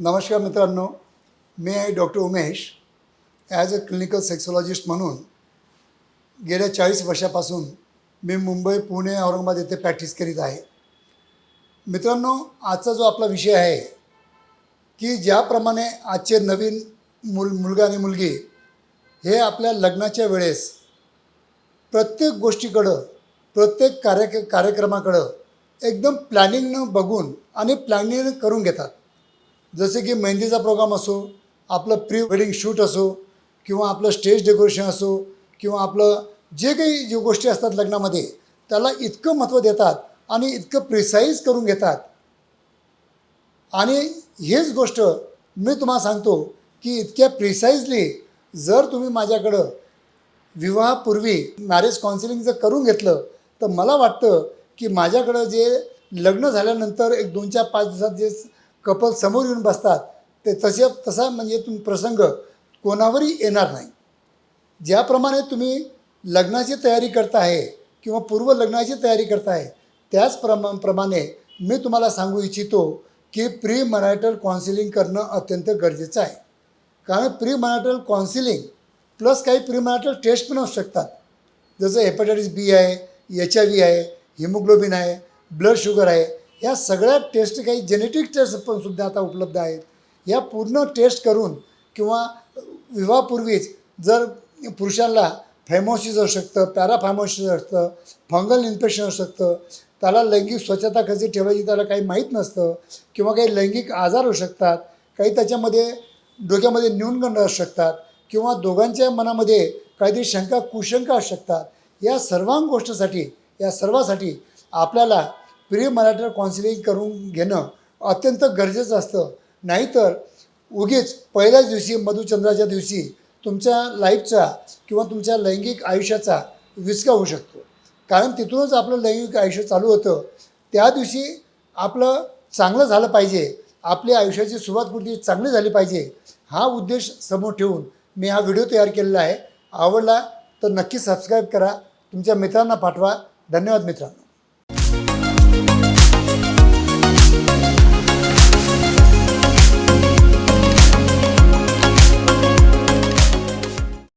नमस्कार मित्रांनो मी आहे doctor Umesh. As a clinical sexologist म्हणून गेल्या चाळीस वर्षापासून मी मुंबई पुणे औरंगाबाद येथे प्रॅक्टिस करीत आहे. मित्रांनो आजचा जो आपला विषय आहे की ज्याप्रमाणे आजचे नवीन मुल मुलगा आणि मुलगी हे आपल्या लग्नाच्या वेळेस प्रत्येक गोष्टीकडं प्रत्येक कार्य कार्यक्रमाकडं एकदम प्लॅनिंगनं बघून आणि प्लॅनिंग करून घेतात. जसे की मेहंदीचा प्रोग्राम असो आपलं प्री वेडिंग शूट असो किंवा आपलं स्टेज डेकोरेशन असो किंवा आपलं जे काही जे गोष्टी असतात लग्नामध्ये त्याला इतकं महत्त्व देतात आणि इतकं प्रिसाईज करून घेतात. आणि हेच गोष्ट मी तुम्हाला सांगतो की इतक्या प्रिसाईजली जर तुम्ही माझ्याकडं विवाहापूर्वी मॅरेज काउन्सिलिंग जर करून घेतलं तर मला वाटतं की माझ्याकडं जे लग्न झाल्यानंतर एक दोन चार पाच दिवसात जे कपल समोर येऊन बसतात. ते तसे तसा म्हणजे तुम प्रसंग कोणावरही येणार नाही. ज्याप्रमाणे तुम्ही लग्नाची तयारी करता आहे किंवा पूर्व लग्नाची तयारी करताय त्याच प्रमा प्रमाणे मी तुम्हाला सांगू इच्छितो की प्री मरायटल काउन्सिलिंग करणं अत्यंत गरजेचं आहे. कारण प्री मरायटल काउन्सिलिंग प्लस काही प्री मरायटल टेस्ट पण असू शकतात. जसं हेपॅटायटिस बी आहे एच आय व्ही आहे हिमोग्लोबिन आहे ब्लड शुगर आहे या सगळ्या टेस्ट काही जेनेटिक टेस्ट पण सुद्धा आता उपलब्ध आहेत. या पूर्ण टेस्ट करून किंवा विवाहापूर्वीच जर पुरुषांना फॅमोसिस असू शकतं पॅराफॅमोसिस असतं फंगल इन्फेक्शन असू शकतं त्याला लैंगिक स्वच्छता कशी ठेवायची त्याला काही माहीत नसतं किंवा काही लैंगिक आजार होऊ शकतात काही त्याच्यामध्ये डोक्यामध्ये न्यूनगंड असू शकतात किंवा दोघांच्या मनामध्ये काहीतरी शंका कुशंका असू शकतात. या सर्वां गोष्टीसाठी या सर्वासाठी आपल्याला प्रिय मराठा काउन्सिलिंग करून घेणं अत्यंत गरजेचं असतं. नाहीतर उगीच पहिल्याच दिवशी मधुचंद्राच्या दिवशी तुमच्या लाईफचा किंवा तुमच्या लैंगिक आयुष्याचा विचका होऊ शकतो. कारण तिथूनच आपलं लैंगिक आयुष्य चालू होतं. त्या दिवशी आपलं चांगलं झालं पाहिजे. आपल्या आयुष्याची सुरुवात कुठली चांगली झाली पाहिजे हा उद्देश समोर ठेवून मी हा व्हिडिओ तयार केलेला आहे. आवडला तर नक्की सबस्क्राईब करा. तुमच्या मित्रांना पाठवा. धन्यवाद मित्रांनो. Thank you.